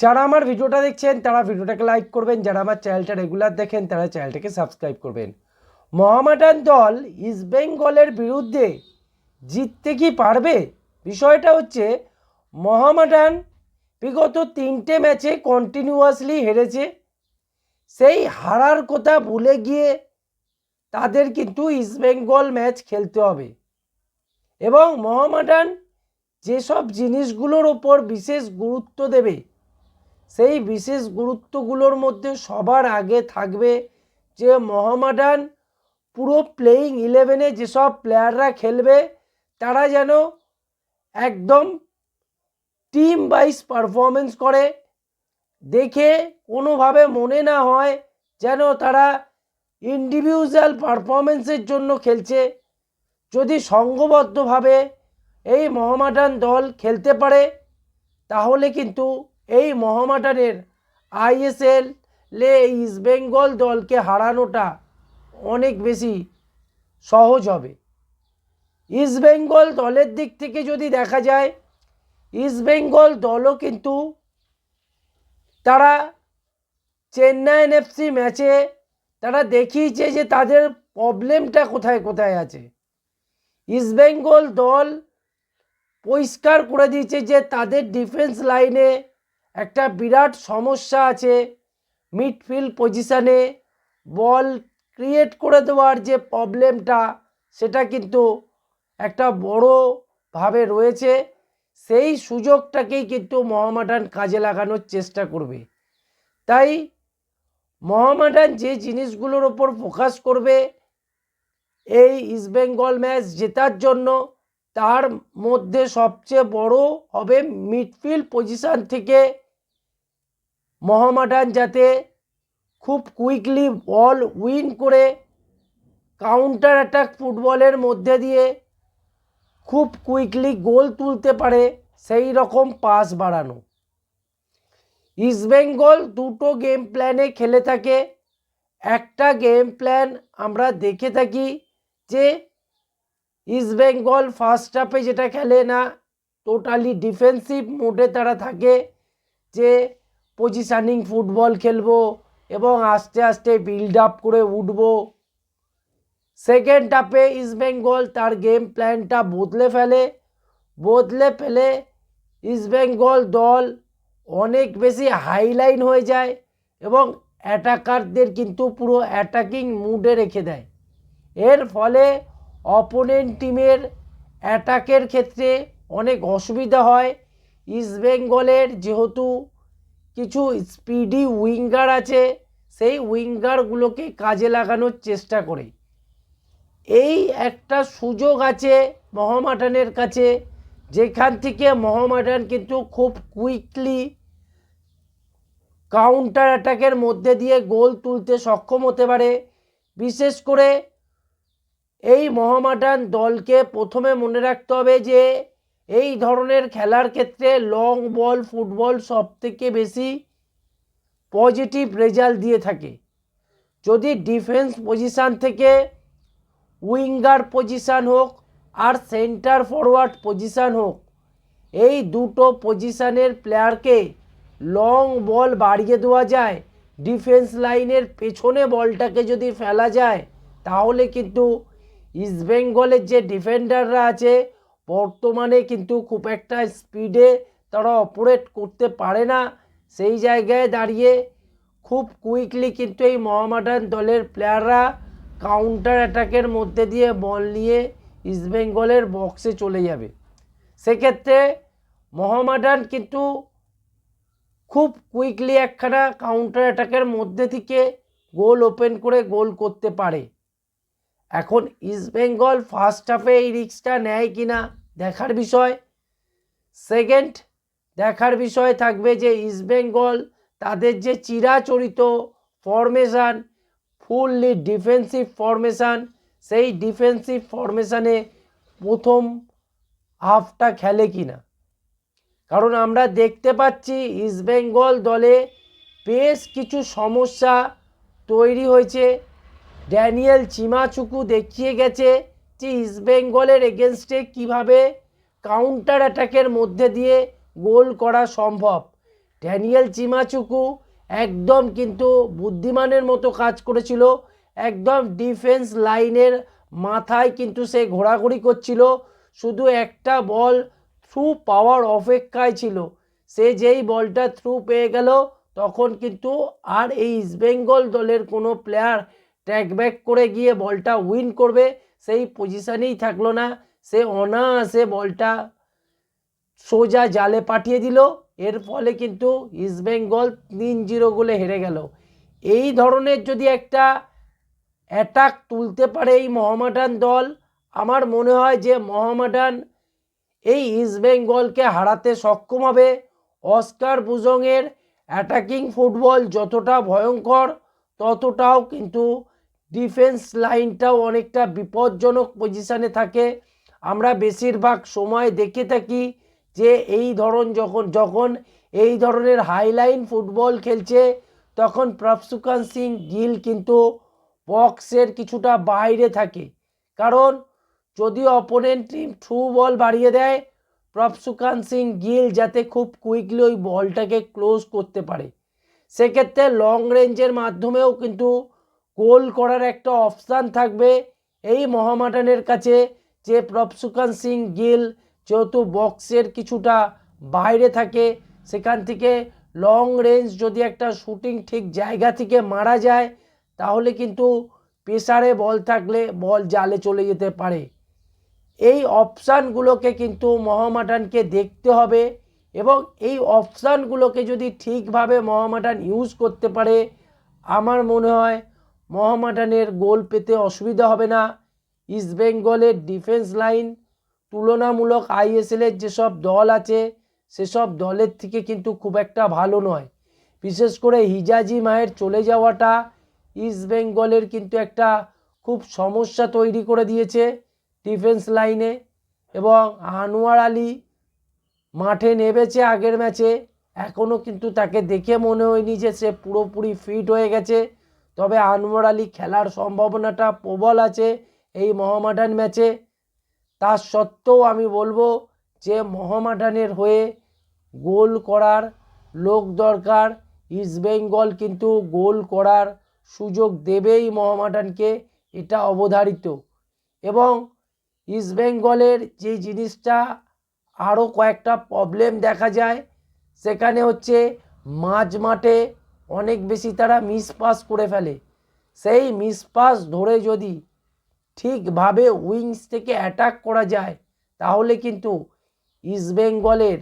যারা আমার ভিডিওটা দেখছেন, তারা ভিডিওটাকে লাইক করবেন। যারা আমার চ্যানেলটা রেগুলার দেখেন, তারা চ্যানেলটাকে সাবস্ক্রাইব করবেন। মহামাটান দল ইস্ট বেঙ্গলের বিরুদ্ধে জিততে কি পারবে? বিষয়টা হচ্ছে, মহামাটান বিগত তিনটে ম্যাচে কন্টিনিউয়াসলি হেরেছে। সেই হারার কথা ভুলে গিয়ে তাদের কিন্তু ইস্টবেঙ্গল ম্যাচ খেলতে হবে। এবং মহামাডান যেসব জিনিসগুলোর ওপর বিশেষ গুরুত্ব দেবে সেই বিশেষ গুরুত্বগুলোর মধ্যে সবার আগে থাকবে যে মহামাডান পুরো প্লেয়িং ইলেভেনে যেসব প্লেয়াররা খেলবে, তারা যেন একদম টিম ওয়াইজ পারফরমেন্স করে। দেখে কোনোভাবে মনে না হয় যেন তারা ইন্ডিভিজুয়াল পারফরমেন্সের জন্য খেলছে। যদি সংঘবদ্ধভাবে এই মহামাডান দল খেলতে পারে, তাহলে কিন্তু এই মহামাডানের আইএসএল লে ইস্টবেঙ্গল দলকে হারানোটা অনেক বেশি সহজ হবে। ইস্টবেঙ্গল দলের দিক থেকে যদি দেখা যায় ইস্টবেঙ্গল দলও কিন্তু তারা চেন্নাই এনএফসি ম্যাচে তারা দেখিয়েছে যে তাদের প্রবলেমটা কোথায় কোথায় আছে। ইস্টবেঙ্গল দল পরিষ্কার করে দিয়েছে যে তাদের ডিফেন্স লাইনে একটা বিরাট সমস্যা আছে মিডফিল্ড পজিশানে বল ক্রিয়েট করে দেওয়ার যে প্রবলেমটা সেটা কিন্তু একটা বড়োভাবে রয়েছে। সেই সুযোগটাকেই কিন্তু মহামাডান কাজে লাগানোর চেষ্টা করবে। তাই মহামাডান যে জিনিসগুলোর ওপর ফোকাস করবে, এই ইস্টবেঙ্গল ম্যাচ জেতার জন্য তার মধ্যে সবচেয়ে বড় হবে মিডফিল্ড পজিশান থেকে মহামাডান যাতে খুব কুইকলি বল উইন করে কাউন্টার অ্যাটাক ফুটবলের মধ্যে দিয়ে খুব কুইকলি গোল তুলতে পারে, সেই রকম পাস বাড়ানো। ইস্টবেঙ্গল দুটো গেম প্ল্যানে খেলে থাকে। একটা গেম প্ল্যান আমরা দেখে থাকি যে ইস্টবেঙ্গল ফার্স্ট হাফে যেটা খেলে না টোটালি ডিফেন্সিভ মোডে তারা থাকে যে পজিশানিং ফুটবল খেলব এবং আস্তে আস্তে বিল্ড আপ করে উঠব। সেকেন্ড হাফে ইস্টবেঙ্গল তার গেম প্ল্যানটা বদলে ফেলে। বদলে ফেলে ইস্টবেঙ্গল দল অনেক বেশি হাইলাইন হয়ে যায় এবং অ্যাটাকারদের কিন্তু পুরো অ্যাটাকিং মুডে রেখে দেয়। এর ফলে অপোনেন্ট টিমের অ্যাটাকের ক্ষেত্রে অনেক অসুবিধা হয়। ইস্টবেঙ্গলের যেহেতু কিছু স্পিডি উইঙ্গার আছে, সেই উইঙ্গারগুলোকে কাজে লাগানোর চেষ্টা করে। এই একটা সুযোগ আছে মহামাডানের কাছে, যেখান থেকে মহামাডান কিন্তু খুব কুইকলি কাউন্টার অ্যাটাকের মধ্যে দিয়ে গোল তুলতে সক্ষম হতে পারে। বিশেষ করে এই মহামাডান দলকে প্রথমে মনে রাখতে হবে যে এই ধরনের খেলার ক্ষেত্রে লং বল ফুটবল সব থেকে বেশি পজিটিভ রেজাল্ট দিয়ে থাকে। যদি ডিফেন্স পজিশান থেকে উইঙ্গার পজিশান হোক আর সেন্টার ফরওয়ার্ড পজিশান হোক, এই দুটো পজিশানের প্লেয়ারকে লং বল বাড়িয়ে দেওয়া যায় ডিফেন্স লাইনের পেছনে বলটাকে যদি ফেলা যায়, তাহলে কিন্তু ইস্টবেঙ্গলের যে ডিফেন্ডাররা আছে বর্তমানে কিন্তু খুব একটা স্পিডে তারা অপারেট করতে পারে না। সেই জায়গায় দাঁড়িয়ে খুব কুইকলি কিন্তু এই মহামাডান দলের প্লেয়াররা কাউন্টার অ্যাটাকের মধ্যে দিয়ে বল নিয়ে ইস্টবেঙ্গলের বক্সে চলে যাবে। সেক্ষেত্রে মহামাডান কিন্তু খুব কুইকলি একখানা কাউন্টার অ্যাটাকের মধ্যে থেকে গোল ওপেন করে গোল করতে পারে। এখন ইস্টবেঙ্গল ফার্স্ট হাফে এই রিক্সটা নেয় কি না, দেখার বিষয়। সেকেন্ড দেখার বিষয় থাকবে যে ইস্টবেঙ্গল তাদের যে চিরাচরিত ফরমেশান ফুললি ডিফেন্সিভ ফরমেশান সেই ডিফেন্সিভ ফরমেশানে প্রথম হাফটা খেলে কি না। কারণ আমরা দেখতে পাচ্ছি ইস্টবেঙ্গল দলে বেশ কিছু সমস্যা তৈরি হয়েছে। ড্যানিয়েল চিমাচুকু দেখিয়ে গেছে যে ইস্টবেঙ্গলের এগেনস্টে কীভাবে কাউন্টার অ্যাটাকের মধ্যে দিয়ে গোল করা সম্ভব। ড্যানিয়েল চিমাচুকু একদম কিন্তু বুদ্ধিমানের মতো কাজ করেছিল, একদম ডিফেন্স লাইনের মাথায় কিন্তু সে ঘোরাঘুরি করছিল, শুধু একটা বল থ্রু পাওয়ার অপেক্ষায় ছিল। সে যেই বলটা থ্রু পেয়ে গেল, তখন কিন্তু আর এই ইস্টবেঙ্গল দলের কোনো প্লেয়ার ট্র্যাক ব্যাক করে গিয়ে বলটা উইন করবে। সেই পজিশানেই থাকল না। সে অনায়াসে বলটা সোজা জালে পাঠিয়ে দিল। এর ফলে কিন্তু ইস্টবেঙ্গল তিন জিরো গোলে হেরে গেল। এই ধরনের যদি একটা অ্যাটাক তুলতে পারে এই মহামাডান দল, আমার মনে হয় যে মহামাডান এই ইস্টবেঙ্গলকে হারাতে সক্ষম হবে। অস্কার বুজংয়ের অ্যাটাকিং ফুটবল যতটা ভয়ঙ্কর, ততটাও কিন্তু ডিফেন্স লাইনটাও অনেকটা বিপজ্জনক পজিশানে থাকে। আমরা বেশিরভাগ সময় দেখে থাকি যে এই ধরন যখন যখন এই ধরনের হাইলাইন ফুটবল খেলছে, তখন প্রফসুকান সিং গিল কিন্তু বক্সের কিছুটা বাইরে থাকে। কারণ যদি অপোনেন্ট টিম থ্রু বল বাড়িয়ে দেয় প্রফসুকান সিং গিল যাতে খুব কুইকলি ওই বলটাকে ক্লোজ করতে পারে। সেক্ষেত্রে লং রেঞ্জের মাধ্যমেও কিন্তু গোল করার একটা অপশান থাকবে। এই মহামাডানের কাছে যে প্রফসুকান সিং গিল যেহেতু বক্সের কিছুটা বাইরে থাকে, সেখান থেকে লং রেঞ্জ যদি একটা শুটিং ঠিক জায়গা থেকে মারা যায়, তাহলে কিন্তু প্রেসারে বল থাকলে বল জালে চলে যেতে পারে। এই অপশানগুলোকে কিন্তু মহামাটানকে দেখতে হবে এবং এই অপশানগুলোকে যদি ঠিকভাবে মহামাটান ইউজ করতে পারে, আমার মনে হয় মহামাডানের গোল পেতে অসুবিধা হবে না। ইস্টবেঙ্গলের ডিফেন্স লাইন তুলনামূলক আইএসএলের যেসব দল আছে, সেসব দলের থেকে কিন্তু খুব একটা ভালো নয়। বিশেষ করে হিজাজি মায়ের চলে যাওয়াটা ইস্টবেঙ্গলের কিন্তু একটা খুব সমস্যা তৈরি করে দিয়েছে ডিফেন্স লাইনে এবং আনোয়ার আলী মাঠে নেমেছে আগের ম্যাচে। এখনও কিন্তু তাকে দেখে মনে হয়নি যে সে পুরোপুরি ফিট হয়ে গেছে। তবে আনোয়ার আলী খেলার সম্ভাবনাটা প্রবল আছে এই মহামাডান ম্যাচে। তার সত্ত্বেও আমি বলব যে মহামাডানের হয়ে গোল করার লোক দরকার ইস্টবেঙ্গল কিন্তু গোল করার সুযোগ দেবেই মহামাডানকে, এটা অবধারিত। এবং ইস্টবেঙ্গলের যে জিনিসটা আরও কয়েকটা প্রবলেম দেখা যায়, সেখানে হচ্ছে মাঝ মাঠে অনেক বেশি তারা মিস পাস করে ফেলে। সেই মিস পাস ধরে যদি ঠিকভাবে উইংস থেকে অ্যাটাক করা যায়, তাহলে কিন্তু ইস্টবেঙ্গলের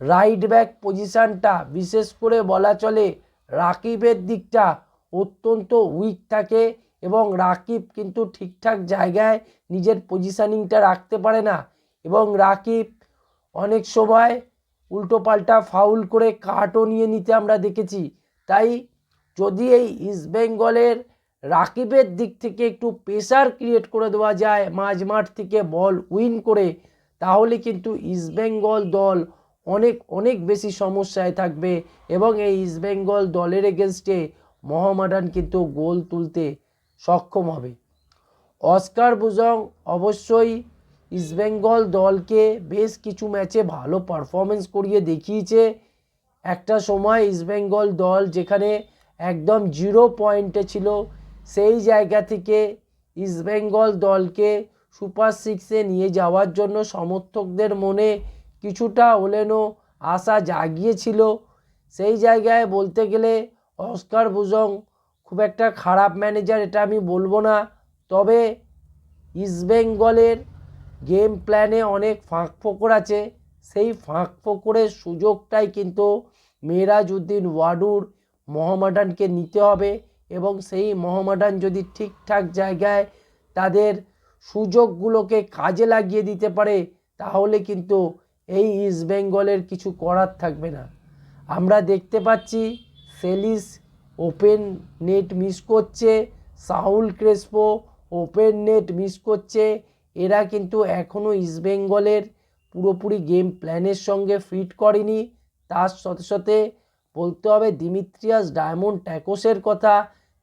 রাইট ব্যাক পজিশানটা, বিশেষ করে বলা চলে রাকিবের দিকটা অত্যন্ত উইক থাকে এবং রাকিব কিন্তু ঠিকঠাক জায়গায় নিজের পজিশানিংটা রাখতে পারে না। এবং রাকিব অনেক সময় উল্টোপাল্টা ফাউল করে কাটও নিয়ে নিতে আমরা দেখেছি। তাই যদি এই ইস্টবেঙ্গলের রাকিবের দিক থেকে একটু প্রেশার ক্রিয়েট করে দেওয়া যায়, মাঝ মাঠ থেকে বল উইন করে, তাহলে কিন্তু ইস্টবেঙ্গল দল অনেক অনেক বেশি সমস্যায় থাকবে এবং এই ইস্টবেঙ্গল দলের এগেনস্টে মহামাডান কিন্তু গোল তুলতে সক্ষম হবে। অস্কার বুজং অবশ্যই ইস্টবেঙ্গল দলকে বেশ কিছু ম্যাচে ভালো পারফরমেন্স করিয়ে দেখিয়েছে। একটা সময় ইস্টবেঙ্গল দল যেখানে একদম জিরো পয়েন্টে ছিল, সেই জায়গা থেকে ইস্টবেঙ্গল দলকে সুপার সিক্সে নিয়ে যাওয়ার জন্য সমর্থকদের মনে কিছুটা হলেনও আশা জাগিয়েছিল। সেই জায়গায় বলতে গেলে অস্কার বুজং খুব একটা খারাপ ম্যানেজার এটা আমি বলব না। তবে ইস্টবেঙ্গলের গেম প্ল্যানে অনেক ফাঁক ফোকর আছে। সেই ফাঁক ফোকরের সুযোগটাই কিন্তু মেরাজউদ্দিন ওয়াডুর মহামাডানকে নিতে হবে এবং সেই মহামাডান যদি ঠিকঠাক জায়গায় তাদের সুযোগগুলোকে কাজে লাগিয়ে দিতে পারে, তাহলে কিন্তু এই ইস্টবেঙ্গলের কিছু করার থাকবে না। আমরা দেখতে পাচ্ছি সেলিস ওপেন নেট মিস করছে Saul Crespo open net miss করছে এরা কিন্তু এখনও ইস্টবেঙ্গলের পুরোপুরি গেম প্ল্যানের সঙ্গে ফিট করেনি। তার সাথে সাথে বলতে হবে দিমিত্রিয়াস ডায়মন্ড ট্যাকোসের কথা।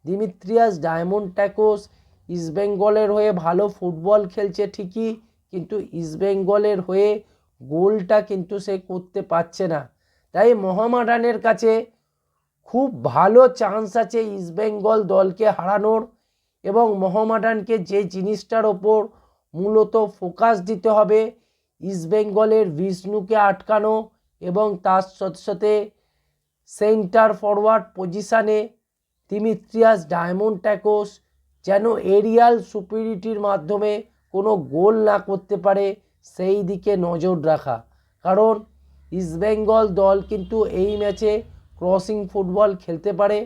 দিমিত্রিয়াস ডায়মন্ড ট্যাকোস ইস্টবেঙ্গলের হয়ে ভালো ফুটবল খেলছে ঠিকই, কিন্তু ইস্টবেঙ্গলের হয়ে গোলটা কিন্তু সে করতে পারছে না। তাই মোহামেডানের কাছে খুব ভালো চান্স আছে ইস্টবেঙ্গল দলকে হারানোর এবং মোহামেডানকে যে জিনিসটার ওপর মূলত ফোকাস দিতে হবে ইস্টবেঙ্গলের বিষ্ণুকে আটকানো এবং তার সাথে সাথে সেন্টার ফরওয়ার্ড পজিশানে তিমিত্রিয়াস ডায়মন্ড ট্যাকোস যেন এরিয়াল সুপিরিটির মাধ্যমে কোনো গোল না করতে পারে সেই দিকে নজর রাখা। কারণ ইস্টবেঙ্গল দল কিন্তু এই ম্যাচে ক্রসিং ফুটবল খেলতে পারে।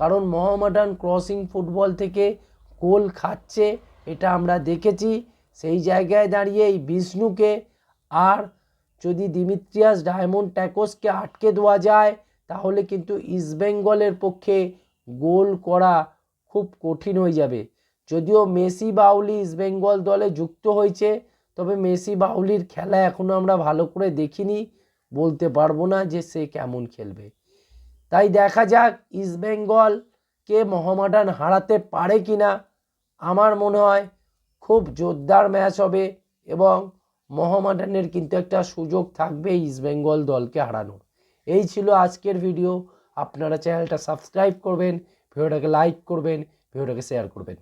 কারণ মোহামেডান ক্রসিং ফুটবল থেকে গোল খাচ্ছে, এটা আমরা দেখেছি। সেই জায়গায় দাঁড়িয়ে এই বিষ্ণুকে আর যদি দিমিত্রিয়াস ডায়মন্ড ট্যাকোসকে আটকে দেওয়া যায়, তাহলে কিন্তু ইস্টবেঙ্গলের পক্ষে গোল করা খুব কঠিন হয়ে যাবে। যদিও মেসি বাউলি ইস্টবেঙ্গল দলে যুক্ত হয়েছে, তবে মেসি বাউলির খেলা এখনও আমরা ভালো করে দেখিনি, বলতে পারব না যে সে কেমন খেলবে। তাই দেখা যাক ইস্টবেঙ্গলকে মোহামেডান হারাতে পারে কি না আমার মনে হয় খুব জোরদার ম্যাচ হবে এবং মোহামেডানের কিন্তু একটা সুযোগ থাকবে ইস্টবেঙ্গল দলকে হারানোর। এই ছিল আজকের ভিডিও আপনারা চ্যানেলটা সাবস্ক্রাইব করবেন ভিডিওটাকে লাইক করবেন ভিডিওটাকে শেয়ার করবেন।